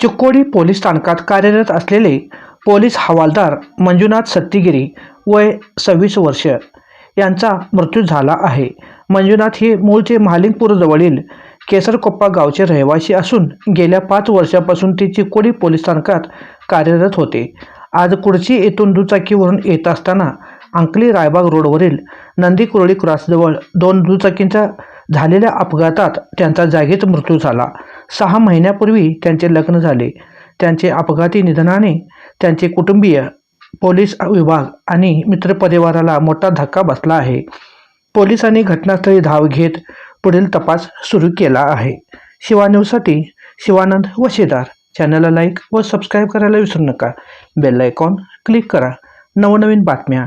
Chikkodi police स्थानकात कार्यरत असलेले पोलीस हवालदार मंजुनाथ सत्तीगिरी वय सव्वीस वर्ष. यांचा मृत्यू झाला आहे. मंजुनाथ हे मूळचे महालिंगपूरजवळील केसरकोप्पा गावचे रहिवासी असून गेल्या पाच वर्षापासून ते चिक्कोडी पोलीस स्थानकात कार्यरत होते. आज कुडची येथून दुचाकीवरून येत असताना अंकली रायबाग रोडवरील नंदी कुरळी क्रॉसजवळ दोन दुचाकींच्या झालेल्या अपघातात त्यांचा जागीच मृत्यू झाला. सहा महिन्यापूर्वी त्यांचे लग्न झाले. त्यांचे अपघाती निधनाने त्यांचे कुटुंबीय पोलीस विभाग आणि मित्रपरिवाराला मोठा धक्का बसला आहे. पोलिसांनी घटनास्थळी धाव घेत पुढील तपास सुरू केला आहे. शिवान्यूजसाठी शिवानंद शिवानंद वशेदार. चॅनलला लाईक व सबस्क्राईब करायला विसरू नका. बेल आयकॉन क्लिक करा. नवनवीन बातम्या